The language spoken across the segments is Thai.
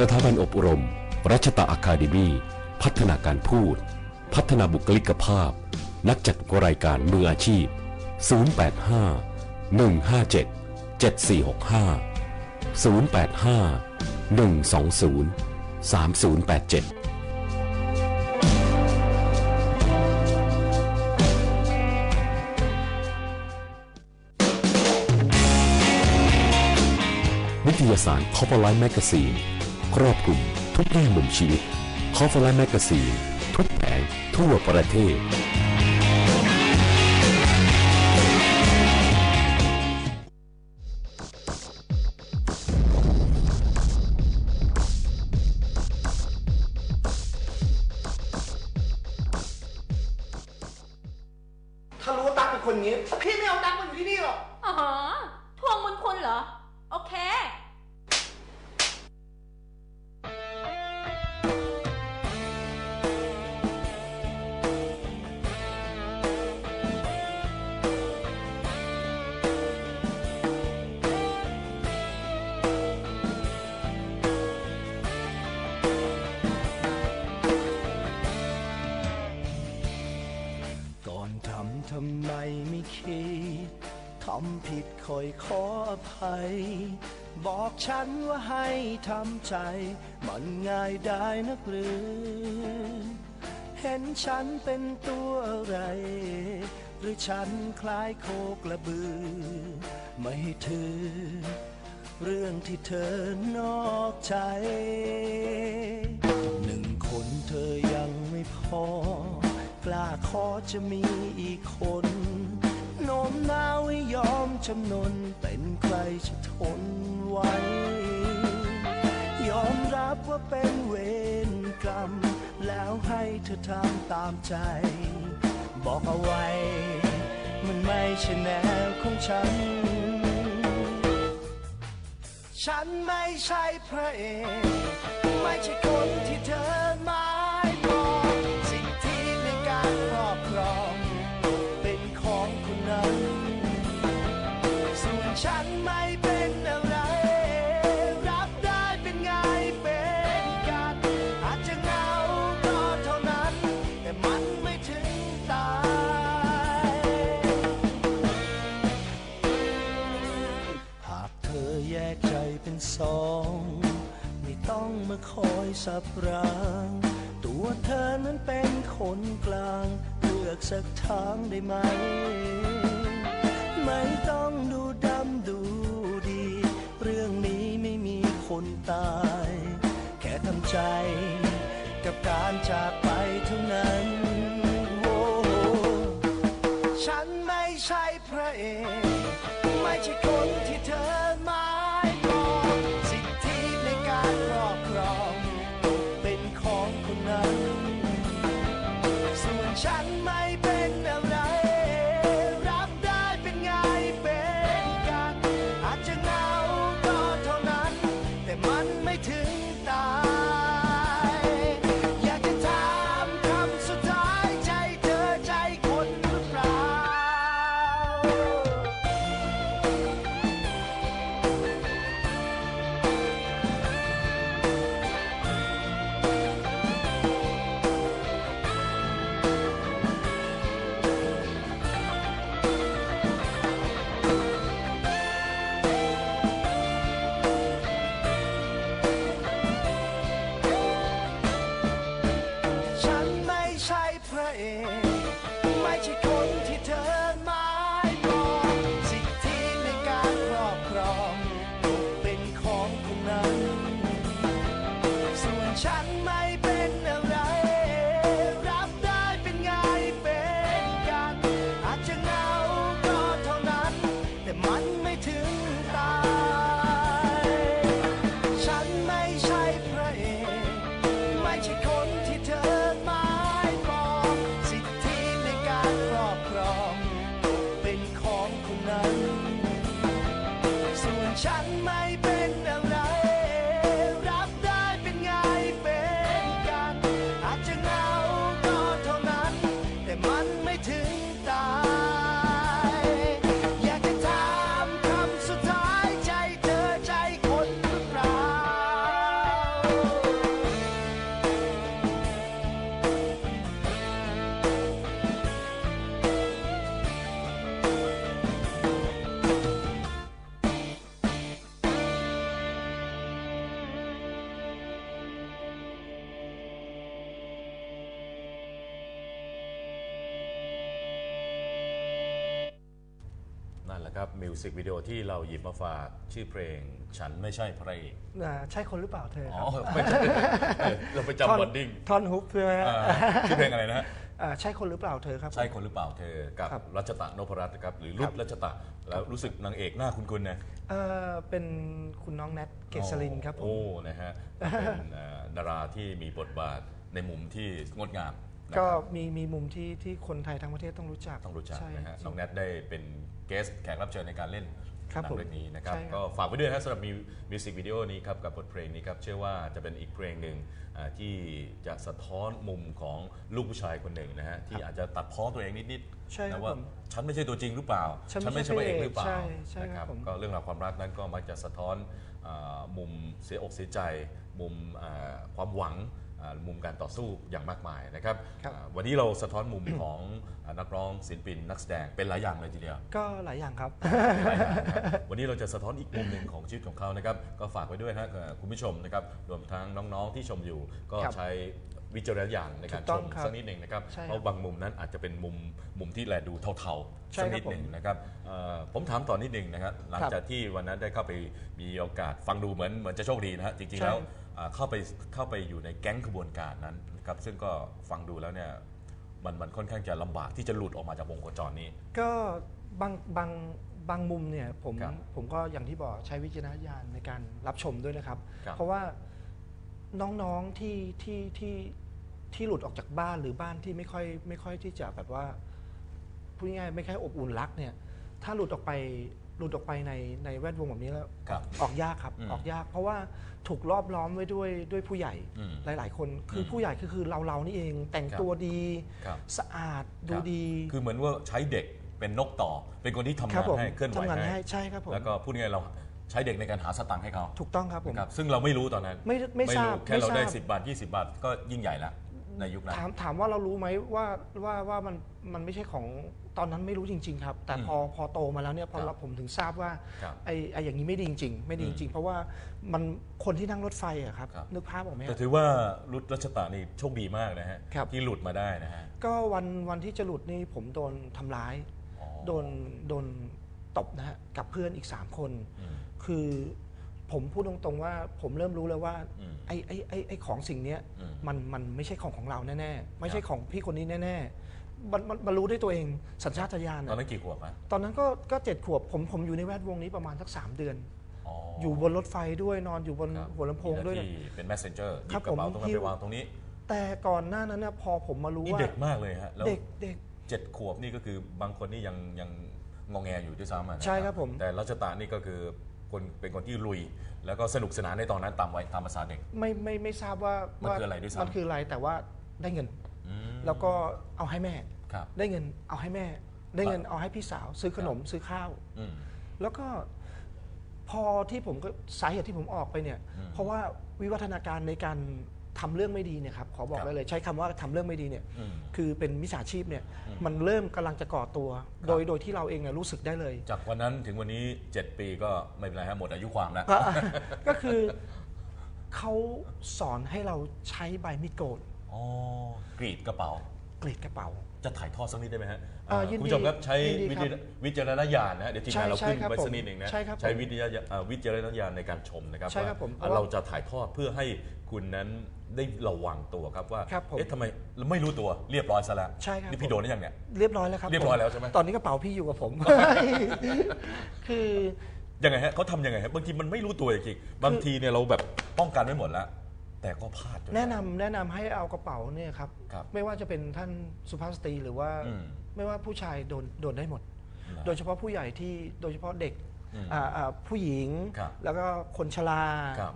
สถาบันอบรม รัชตะอะคาเดมีพัฒนาการพูด พัฒนาบุคลิกภาพ นักจัดรายการมืออาชีพ 085 157 7465 085 120 3087นิตยสาร c o p e r l i f e Magazine ครอบคลุมทุกแง่มุมชีวิต c o p e r l i f e Magazine ทุกแผงทั่วประเทศำผิดคอยขออภัย บอกฉันว่าให้ทำใจ มันง่ายได้นักหรือ เห็นฉันเป็นตัวอะไร หรือฉันคล้ายโคกระบือ ไม่ให้ถือ เรื่องที่เธอนอกใจ หนึ่งคนเธอยังไม่พอ กล้าขอจะมีอีกคน น้มน้าวให้ยอมจำนนเป็นใครจะทนไหวยอมรับว่าเป็นเวรกรรม แล้วให้เธอทำตามใจ บอกเอาไว้ มันไม่ใช่แนวของฉัน ฉันไม่ใช่พระเอก ไม่ใช่คนที่เธอมา องมาคอยสับราง ตัวเธอนั้นเป็นคนกลาง เลือกสักทางได้ไหม ไม่ต้องดูดำดูดี เรื่องนี้ไม่มีคนตาย แค่ทำใจ กับการจากไปเท่านั้น โอ้ฉันไม่ใช่พระเอก ไม่ใช่คนที่เธอ มิวสิกวิดีโอที่เราหยิบมาฝากชื่อเพลง ฉันไม่ใช่พระเอกอ่าใช่คนหรือเปล่าเธออ๋คอรับไม่ใช่เออเราไปจำวอร์ดดิ้งท่อนฮุกใช่ไหมฮะชื่อเพลงอะไรนะฮะ อ่าใช่คนหรือเปล่าเธอครับ ใช่คนหรือเปล่าเธอ กับครับ รัชตะนพรัตน์นะครับ หรือรุดรัชตะ แล้วรู้สึกนางเอกหน้าคุณคุณนะเอ่อเป็นคุณน้องแนทเกษรินครับผม โอ้ นะฮะ เป็นเอ่อดาราที่มีบทบาทในมุมที่งดงาม นะครับ ก็มีมีมุมที่ที่คนไทยทั้งประเทศต้องรู้จักต้องรู้จักใช่ นะฮะน้องแนทได้เป็นเกสแขกรับเชิญในการเล่นครับหนัผมเรื่องนี้นะครับ ใช่ครับ ก็ฝากไว้ด้วยนะสำหรับมิวสิกวิดีโอนี้ครับ กับบทเพลงนี้ครับ เชื่อว่าจะเป็นอีกเพลงหนึ่งอ่าที่จะสะท้อนมุมของลูกผู้ชายคนหนึ่งนะฮะ ที่อาจจะตัดพ้อตัวเองนิดใช่ครับนะว่าผมฉันไม่ใช่ตัวจริงหรือเปล่าฉันไม่ไม่ใช่ใช่พระเอกหรือเปล่าใช่ใช่นะครับผม ก็เรื่องราวความรักนั้นก็มักจะสะท้อนอ่ามุมเสียอกเสียใจ มุมอ่าความหวังอ่า มุมการต่อสู้อย่างมากมายนะครับครับอ่าวันนี้เราสะท้อนมุมของอ่านักร้องศิลปิน นักแสดงเป็นหลายอย่างเลยทีเดียว ก็หลายอย่างครับหลายอย่างนะครับ วันนี้เราจะสะท้อนอีกมุมหนึ่งของชีวิตของเขานะครับ ก็ฝากไว้ด้วยนะเอ่อคุณผู้ชมนะครับ รวมทั้งน้องๆที่ชมอยู่ ก็ครับใช้วิจารณญาณในการถูกชต้องมครับสักนิดหนึ่งนะครับใช่ครับ เพราะบางมุมนั้นอาจจะเป็นมุมมุมที่แลดูเทาๆใช่สักครับนิดหนึ่งผมนะครับเอ่อผมถามต่อนนิดหนึ่งนะครับ หลังครับจากที่วันนั้นได้เข้าไปมีโอกาสฟังดูเหมือนเหมือนจะโชคดีนะฮะจริงๆใช่แล้ว อ่าเข้าไปเข้าไปอยู่ในแก๊งขบวนการนั้นนะครับซึ่งก็ฟังดูแล้วเนี่ยมันมันค่อนข้างจะลำบากที่จะหลุดออกมาจากวงโคจรนี้ ก็บางบางบางมุมเนี่ยผมครับผมก็อย่างที่บอกใช้วิจารณญาณในการรับชมด้วยนะครับ ครับ เพราะว่าน้องๆที่ที่ที่ที่หลุดออกจากบ้านหรือบ้านที่ไม่ค่อยไม่ค่อยที่จะแบบว่าพูดง่ายๆไม่ค่อยอบอุ่นรักเนี่ยถ้าหลุดออกไป หลุดออกไปในในแวดวงแบบนี้แล้ว ครับ ออกยากครับอืมออกยาก เพราะว่าถูกรอบล้อมไว้ด้วยด้วยผู้ใหญ่อืมหลาย ๆ คนคืออมผู้ใหญ่คือคือเราเรานี่เองแต่งครับตัวดี ครับสะอาดดูครับ ดี คือเหมือนว่าใช้เด็กเป็นนกต่อ เป็นคนที่ทำครังานผมให้เคลื่อนไหวทำงานให้ให้ใช่ครับผม แล้วก็พูดง่ายๆเราใช้เด็กในการหาสตังค์ให้เขาถูกต้องครับผมนะครับซึ่งเราไม่รู้ตอนนั้นไม่ไม่ทราบแค่เราได้ไม่ทราบ10 บาท 20 บาท ก็ยิ่งใหญ่แล้วในยุคนั้น ถามถามว่าเรารู้ไหมว่าว่าว่ามันมันไม่ใช่ของ ตอนนั้นไม่รู้จริง ๆ ครับ แต่อืมพอพอโตมาแล้วเนี่ยพอครับเราผมถึงทราบว่าครับไอ้ไอ้อย่างนี้ไม่ดีจริง ๆ ไม่ดีจริง ๆ เพราะว่ามันคนที่นั่งรถไฟอะครับครับ นึกภาพออกไหมแต่ฮะถือว่ารุดรัชตานี่โชคดีมากนะฮะ ครับ ที่หลุดมาได้นะฮะก็วันวันที่จะหลุดนี่ผมโดนทำร้าย อ๋อโดนโดนตบนะฮะกับเพื่อนอีก 3 คน อืม คือผมพูดตรงๆว่าผมเริ่มรู้แล้วว่าอืมไอ้ไอ้ไอ้ไอ้ของสิ่งเนี้ยอืมมันมันไม่ใช่ของของเราแน่ๆ ไม่ใช่ครับของพี่คนนี้แน่ๆ มันมันมันรู้ด้วยตัวเองสัญชาตญาณตอนอะนั้นกี่ขวบอะตอนนั้นก็ก็เจ็ดขวบผมผมอยู่ในแวดวงนี้ประมาณสักสามเดือน อ๋ออยู่บนรถไฟด้วยนอนอยู่บนครับหัวลำโพงด้วย มีหน้าที่เป็น messenger หคยิรับบกระเป๋าผมตรงนั้นหิ้ไปว วางตรงนี้ แต่ก่อนหน้านั้นเนี่ยพอผมมารู้นี่ว่าเด็กมากเลยฮะ แล้วเด็กเด็ก เจ็ดขวบนี่ก็คือบางคนนี่ยังยังงองแงอยู่ด้วยซ้ำอะนะใช่ครับผม แต่รัชตานี่ก็คือคนเป็นคนที่ลุย แล้วก็สนุกสนานในตอนนั้นตามวัยตามภาษาเด็ก ไม่ไม่ไม่ทราบว่ามันว่าคืออะไรด้วยซ้ำ มันคืออะไรแต่ว่าได้เงินอืม แล้วก็เอาให้แม่ ครับได้เงินเอาให้แม่ ได้เงินเอาให้พี่สาวซื้อขนมซื้อข้าว อืม แล้วก็พอที่ผมก็สาเหตุที่ผมออกไปเนี่ย อืมเพราะว่าวิวัฒนาการในการทำเรื่องไม่ดีเนี่ยครับขอบอกครับไว้เลยใช้คำว่าทำเรื่องไม่ดีเนี่ยอืมคือเป็นมิจฉาชีพเนี่ยอืมมันเริ่มกำลังจะก่อตัว ครับ โดยโดยที่เราเองเนี่ยรู้สึกได้เลย จากวันนั้นถึงวันนี้ 7 ปีก็ไม่เป็นไรฮะหมดอายุความแล้ว ก็ ก็คือเขาสอนให้เราใช้ใบมีดโกน อ๋อกรีดกระเป๋า กรีดกระเป๋า จะถ่ายทอดสักนิดได้ไหมฮะเอ่ออ่ายินดีคุณผู้ชมครับใช้ยินดีวิครัจบวิจารณญาณนะฮะเดี๋ยวทีมงานเราใช่ขึ้นใช่ครับไว้ผมสักนิดหนึ่งนะใช่ครับผมใช้วิจารณญาณอ่าวิจารณญาณในการชมนะครับใช่ครับผมว่าเราจะถ่ายทอดเพื่อให้คุณนั้นได้ระวังตัวครับว่าครับผมเอ๊ะทำไมเราไม่รู้ตัวเรียบร้อยซะแล้วใช่ครับนี่พี่โดนได้ยังเนี่ย เรียบร้อยแล้วครับเรียบร้อยผมแล้วใช่ไหม ตอนนี้กระเป๋าพี่อยู่กับผม คือ ยังไงฮะเขาทำยังไงฮะบางทีมันไม่รู้ตัวจริงๆบางทีเนี่ยเราแบบป้องกันไว้หมดแล้ว แต่ก็พลาดจ แนะนำแนะนำให้เอากระเป๋าเนี่ยครับ ครับไม่ว่าจะเป็นท่านสุภาพสตรีหรือว่าอืมไม่ว่าผู้ชายโดนโดนได้หมดนะโดยเฉพาะผู้ใหญ่ที่โดยเฉพาะเด็กอืมอ่าอ่าผู้หญิงครับแล้วก็คนชราครับ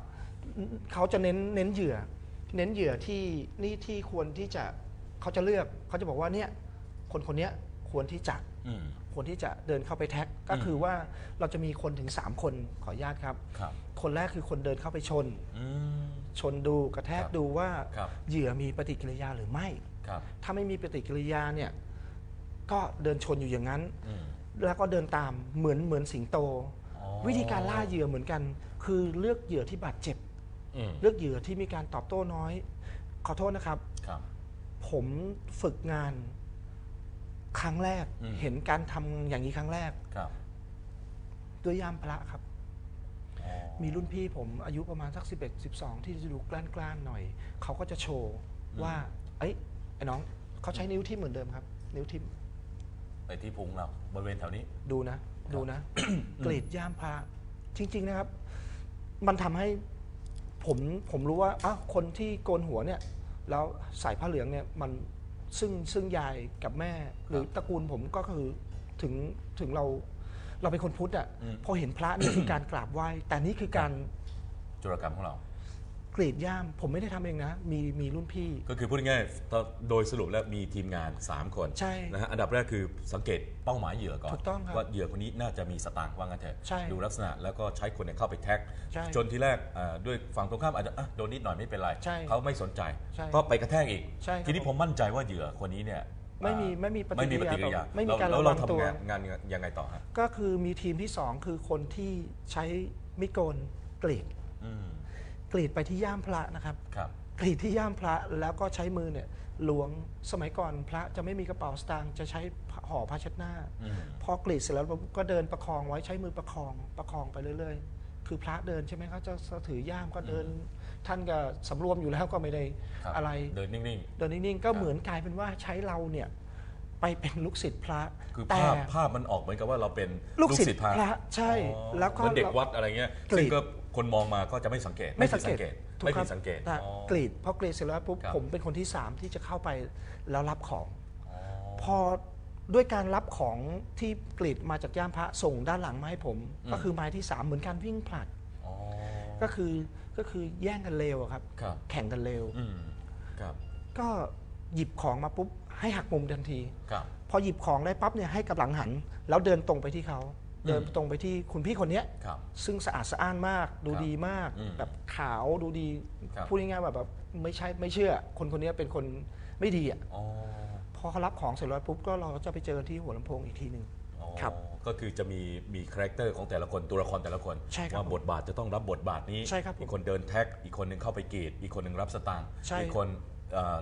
เขาจะเน้นเน้นเหยื่อ เน้นเหยื่อที่นี่ที่ควรที่จะเขาจะเลือกเขาจะบอกว่าเนี่ยคนคนเนี้ยควรที่จะ อืม ควรที่จะเดินเข้าไปแท็ก ก็คือว่าเราจะมีคนถึง 3 คนขออนุญาตครับ ครับคนแรกคือคนเดินเข้าไปชน อืม ชนดูกระแทกครับดูว่าครับ เหยื่อมีปฏิกิริยาหรือไม่ ครับถ้าไม่มีปฏิกิริยาเนี่ยก็เดินชนอยู่อย่างนั้น อืม แล้วก็เดินตามเหมือนเหมือนสิงโต อ๋อ วิธีการล่าเหยื่อเหมือนกัน คือเลือกเหยื่อที่บาดเจ็บ อืมเลือกเหยื่อที่มีการตอบโต้น้อย ขอโทษนะครับ ครับ ผมฝึกงาน ครั้งแรกอืม เห็นการทำอย่างนี้ครั้งแรก ครับด้วยย่ามพระครับมีรุ่นพี่ผมอายุประมาณสัก 11 12 ที่จะดูกล้านๆหน่อย เขาก็จะโชว์ว่า เอ้ยไอ้น้องเขาใช้นิ้วทิ่มเหมือนเดิมครับ นิ้วทิ่มไปที่พุงเราบริเวณแถวนี้ ดูนะ ดูนะ กรีดย่ามพระจริง ๆนะครับ มันทำให้ผมผมรู้ว่าอ้าวคนที่โกนหัวเนี่ย แล้วใส่ผ้าเหลืองเนี่ยมัน ซึ่งซึ่งยายกับแม่ หรือตระกูลผมก็คือถึงถึงเราเราเป็นคนพุทธอะอืมพอเห็นพระนี่คือการกราบไหว้ แต่นี่คือการจุลกรรมของเราก รีดย่าม ผมไม่ได้ทำเองนะ มีมีรุ่นพี่ ก็คือพูดง่ายๆตอนโดยสรุปแล้วมีทีมงาน 3 คนใช่นะฮะอันดับแรกคือสังเกตเป้าหมายเหยื่อก่อน ถูกต้องครับว่าเหยื่อคนนี้น่าจะมีสตางค์ว่างั้นเถอะใช่ดูลักษณะแล้วก็ใช้คนเนี่ยเข้าไปแท็ก ใช่จนทีแรกอ่าด้วยฝั่งตรงข้ามอาจจะอะโดนนิดหน่อยไม่เป็นไร ใช่เขาไม่สนใจ ใช่ก็ไปกระแทกอีก ใช่ครับทีนี้ผมมั่นใจว่าเหยื่อคนนี้เนี่ยไม่มีอ่าไม่มีปฏิไม่มีปกิฏิริกิริยายาไม่มีการแล้วระเราวังตัว ทำงานงานยังไงต่อฮะก็คือมีทีมที่สองคือคนที่ใช้มิดโกนกรีด อืม กรีดไปที่ย่ามพระนะครับ ครับ กรีดที่ย่ามพระแล้วก็ใช้มือเนี่ยล้วงสมัยก่อนพระจะไม่มีกระเป๋าสตางค์จะใช้ห่อผ้าเช็ดหน้า อืม พอกรีดเสร็จแล้วก็เดินประคองไว้ใช้มือประคองประคองไปเรื่อยๆ คือพระเดินใช่ไหมเขาจะถือย่ามก็เดิน ท่านก็สำรวมอยู่แล้วก็ไม่ได้ครับอะไร เดินนิ่ง เดินนิ่งๆก็เหมือนกลายเป็นว่าใช้เราเนี่ยไปเป็นลูกศิษย์พระ ๆ คือแต่ภาพภาพมันออกเหมือนกับว่าเราเป็นลูกศิษย์พระใช่ อ๋อแล้วก็ เหมือนเด็กวัดอะไรเงี้ยกรีด ซึ่งก็ คนมองมาก็จะไม่สังเกตไม่สังเกตถูไม่ครัผิบดสังเกตแต่อ๋อกรีดพอกรีดเสร็จแล้วปุ๊บครับ ผมเป็นคนที่สามที่จะเข้าไปแล้วรับของ อ๋อ พอด้วยการรับของที่กรีดมาจากย่ามพระส่งด้านหลังมาให้ผม อืม ก็คือไม้ที่สามเหมือนการวิ่งผลัดอ๋อก็คือก็คือแย่งกันเร็วอะครับ ครับ แข่งกันเร็ว อืมครับก็หยิบของมาปุ๊บให้หักมุมทันที ครับ พอหยิบของได้ปั๊บเนี่ยให้กับหลังหัน แล้วเดินตรงไปที่เขาอืม เดินตรงไปที่คุณพี่คนเนี้ยครับ ซึ่งสะอาดสะอ้านมาก ดูครับดีมาก อืมแบบขาวดูดี ครับ พูดง่ายๆแบบแบบไม่ใช่ไม่เชื่อ คนคนนี้เป็นคนไม่ดีอะอ๋อพอเขารับของเสร็จแล้วปุ๊บก็เราก็จะไปเจอกันที่หัวลำโพงอีกทีหนึ่ง อ๋อครับก็คือจะมีมีคาแรคเตอร์ของแต่ละคนตัวละครแต่ละคนใช่ครับว่าบทบาทจะต้องรับบทบาทนี้ใช่ครับผมอีกคนเดินแท็ก อีกคนหนึ่งเข้าไปกรีด อีกคนหนึ่งรับสตางค์ใช่ อีกคนเอ่อ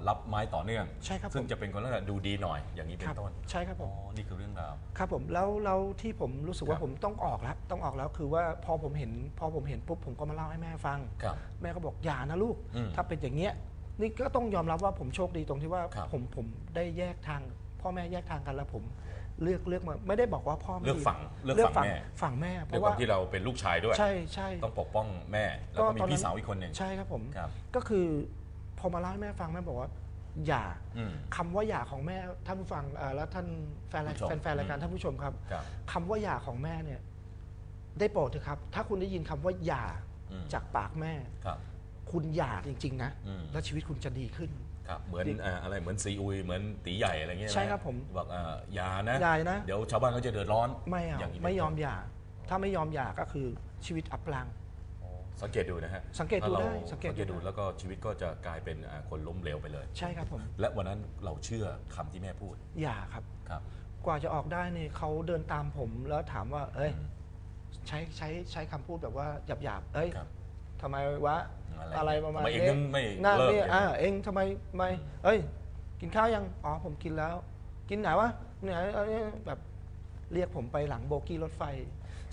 รับไม้ต่อเนื่อง ใช่ครับซึ่งผมจะเป็นคนลักษณะดูดีหน่อยอย่างนี้เป็ครันบต้นใช่ครับผอ๋อม นี่คือเรื่องราว ครับผมแล้วแล้วที่ผมรู้สึกว่าครับ ผมต้องออกแล้วต้องออกแล้วคือว่าพอผมเห็นพอผมเห็นปุ๊บผมก็มาเล่าให้แม่ฟัง ครับ แม่ก็บอกอย่านะลูก อืมถ้าเป็นอย่างเงี้ยนี่ก็ต้องยอมรับว่าผมโชคดีตรงที่ว่าครับ ผมผมได้แยกทาง พ่อแม่แยกทางกันแล้วผมเลือกเลือกมาไม่ได้บอกว่าพ่อไม่เลือกดีฝั่งเลือกฝั่งฝั่งแม่ฝั่งแม่เพด้วยราะความว่าที่เราเป็นลูกชายด้วย ใช่ใช่ ต้องปกป้องแม่ แล้วก็มีก็ตอนนั้นพี่สาวอีกคนหนึ่งใช่ครับผม ครับ ก็คือ พอมาเล่าให้แม่ฟังแม่บอกว่าอย่าอืม คำว่าอย่าของแม่ท่านผู้ฟังเอ่อและท่านแฟนรายผู้ชมแฟนๆรายการอืมท่านผู้ชมครับครับคำว่าอย่าของแม่เนี่ยได้โปรดเถอะครับ ถ้าคุณได้ยินคำว่าอย่าอืม จากปากแม่ ครับ คุณอย่าจริง ๆ นะ อืม แล้วชีวิตคุณจะดีขึ้น ครับเหมือนดิเอ่ออะไรเหมือนซีอุยเหมือนตีใหญ่อะไรเงี้ยนะใช่ครับผมบอกเอ่ออย่านะ อย่านะ เดี๋ยวชาวบ้านเขาจะเดือดร้อนไม่เอาย่างนี้ไม่ยอมเป็นต้นหย่า ถ้าไม่ยอมหย่าก็คือชีวิตอับปลังอ๋อ สังเกตดูนะฮะสังเกตดูถ้าราได้สังเกตดูดูได้แล้วก็ชีวิตก็จะกลายเป็นอ่าคนล้มเหลวไปเลย ใช่ครับผม และวันนั้นเราเชื่อคำที่แม่พูด อย่าครับครับ กว่าจะออกได้เนี่ยเขาเดินตามผมแล้วถามว่า เอ้ยอืมใช้ใช้ใช้คำพูดแบบว่าหยาบๆเอ้ยครับทำไมวะอะไรอะไรประมาณทำไมเองนี้ยังไม่หน้าเลิกเนี่ยอย่างอ่านั้นเองทำไมไม่เอ้ย กินข้าวยังอ๋อผมกินแล้ว กินไหนวะไหนเอ้ยแบบเรียกผมไปหลังโบกี้รถไฟ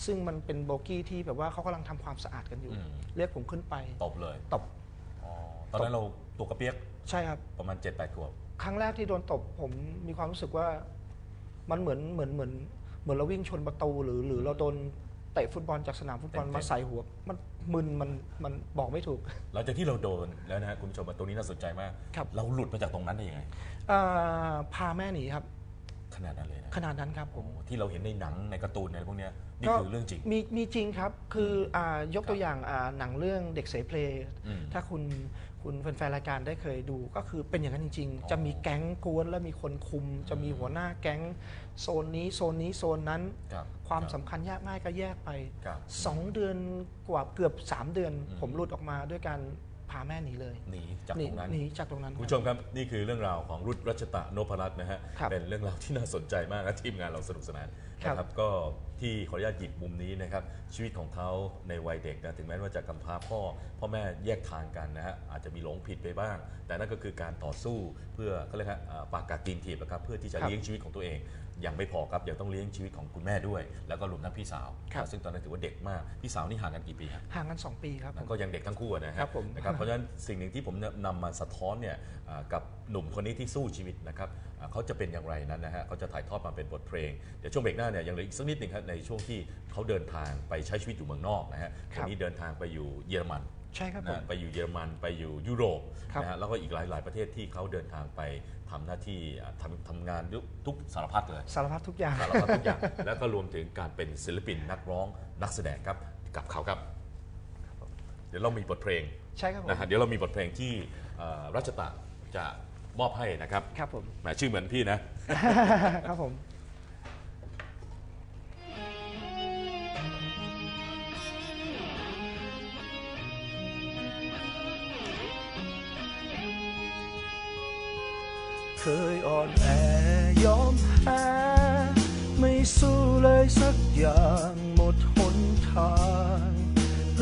ซึ่งมันเป็นโบกี้ที่แบบว่าเขากำลังทำความสะอาดกันอยู่ อืม เรียกผมขึ้นไปตบเลยตบอ๋อตอนนั้นเราตัวกระเปียกใช่ครับ ประมาณ7จ็ดแปดขวบ ครั้งแรกที่โดนตบผมมีความรู้สึกว่ามันเหมือนเหมือนเหมือนเหมือนเราวิ่งชนประตูหรือหรือเราโดนเตะฟุตบอลจากสนามฟุตบอลเต็มๆ มาใส่หัว มันมึนมันมันบอกไม่ถูก หลังจากที่เราโดนแล้วนะฮะคุณผู้ชมตรงนี้น่าสนใจมาก ครับ เราหลุดมาจากตรงนั้นได้ยังไง อ่าพาแม่หนีครับ ขนาดนั้นเลยนะขนาดนั้นครับผมโอ้ที่เราเห็นในหนังในการ์ตูนในพวกเนี้ยนี่คือเรื่องจริง มีมีจริงครับคืออ่ายกตัวอย่างอ่าหนังเรื่องเด็กเสเพลอืมถ้าคุณคุณแฟนๆรายการได้เคยดูก็คือเป็นอย่างนั้นจริง อ๋อ ๆ จะมีแก๊งกวนแล้วมีคนคุม จะมีหัวหน้าแก๊ง โซนนี้โซนนี้โซนนั้นครับความรับสำคัญยากง่ายก็แยกไป ครับสองเดือนกว่าเกือบสามเดือน อืม ผมหลุดออกมาด้วยการ พาแม่หนีเลยหนีจากหนีตรงนั้นหนีจากตรงนั้นคุณผู้ชมครับนี่คือเรื่องราวของรุตรัชตะนพรัตน์นะฮะครับเป็นเรื่องราวที่น่าสนใจมากและทีมงานเราสนุกสนานครับนะครับก็ที่ขออนุญาตหยิบมุมนี้นะครับชีวิตของเขาในวัยเด็กนะถึงแม้ว่าจะกำพร้าพ่อ พ่อแม่แยกทางกันนะฮะอาจจะมีหลงผิดไปบ้าง แต่นั่นก็คือการต่อสู้เพื่อเขาเรียกฮะอ่าปากกัดตีนถีบนะครับเพื่อที่จะครับเลี้ยงชีวิตของตัวเอง ยังไม่พอครับยังต้องเลี้ยงชีวิตของคุณแม่ด้วย แล้วก็รวมทั้งพี่สาว ครับ ซึ่งตอนนั้นถือว่าเด็กมาก พี่สาวนี่ห่างกันกี่ปีครับห่างกัน 2 ปีครับผม ก็ยังเด็กทั้งคู่อะนะฮะครับผม นะครับเพราะฉะนั้นสิ่งหนึ่งที่ผมนำมาสะท้อนเนี่ยอ่ากับหนุ่มคนนี้ที่สู้ชีวิตนะครับอ่าเขาจะเป็นอย่างไรนั้นนะฮะเขาจะถ่ายทอดมาเป็นบทเพลงเดี๋ยวช่วงเบรกหน้าเนี่ยยังเหลืออีกสักนิดหนึ่งครับในช่วงที่เขาเดินทางไปใช้ชีวิตอยู่เมืองนอกนะฮะคครับ นนี้เดินทางไปอยู่เยอรมัน ใช่ครับผม นะไปอยู่เยอรมันไปอยู่ยุโรปครับนะฮะแล้วก็อีกหลาย ๆ ประเทศที่เขาเดินทางไป ทำหน้าที่อ่าทำทำงานทุกสารพัดเลยสารพัดทุกอย่าง สารพัดทุกอย่าง แล้วก็รวมถึงการเป็นศิลปินนักร้องนักแสดงครับกับเขาครับ เดี๋ยวเรามีบทเพลงใช่ครับผมนะฮะเดี๋ยวเรามีบทเพลงที่เอ่อรัชตะจะมอบให้นะครับครับผม แหมชื่อเหมือนพี่นะ ครับผม เคยอ่อนแอยอมแพ้ไม่สู้เลยสักอย่างหมดหนทาง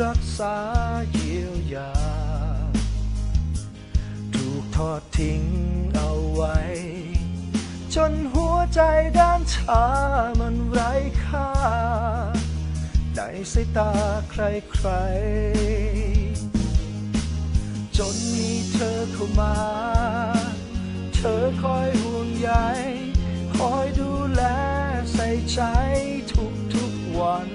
รักษาเยียวยา ถูกทอดทิ้งเอาไว้ จนหัวใจด้านชามันไร้ค่า ในสายตาใครใครๆจนมีเธอเข้ามา ธอคอยห่วงใยคอยดูแลใส่ใจทุกทุกวัน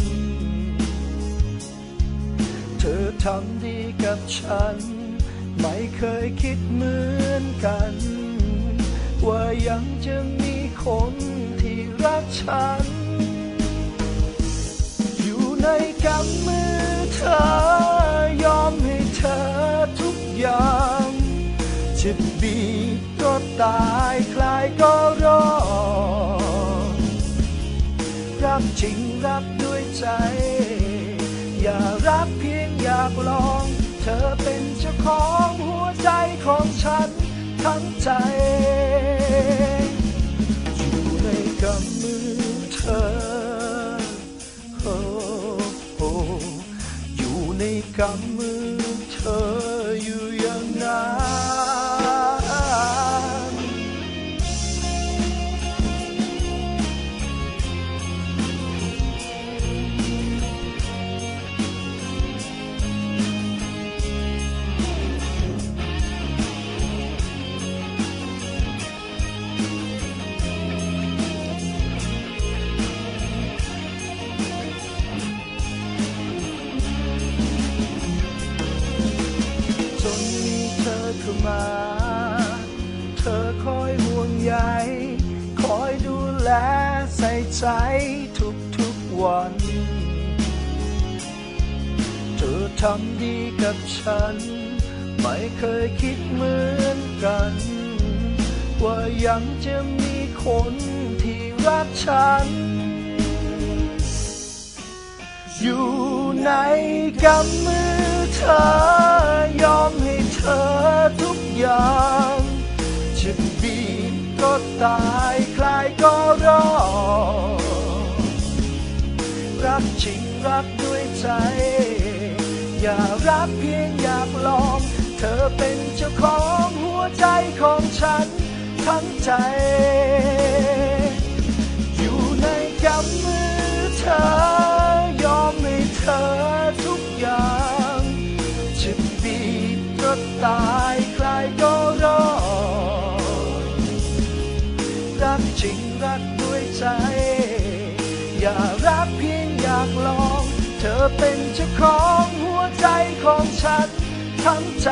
เธอทำดีกับฉัน ไม่เคยคิดเหมือนกัน ว่ายังจะมีคนที่รักฉัน อยู่ในกำมือเธอยอมให้เธอทุกอย่าง จะบีบ ตายคลายก็รอ รักจริงรักด้วยใจ อย่ารักเพียงอยากลอง เธอเป็นเจ้าของหัวใจของฉันทั้งใจอยู่ในกำมือเธออยู่ในกำมือเธอ ใส่ใจทุกทุกๆวัน เธอทำดีกับฉัน ไม่เคยคิดเหมือนกัน ว่ายังจะมีคนที่รักฉัน อยู่ในกำมือเธอ กเพียงอยากลอง เธอเป็นเจ้าของหัวใจของฉันทั้งใจ อยู่ในกำมือเธอยอมให้เธอทุกอย่างจะบีบก็ตายใครก็รอรักจริงรักด้วยใจ อย่ารักเพียงอยากลอง เธอเป็นเจ้าของหัวใจของฉันทั้งใจ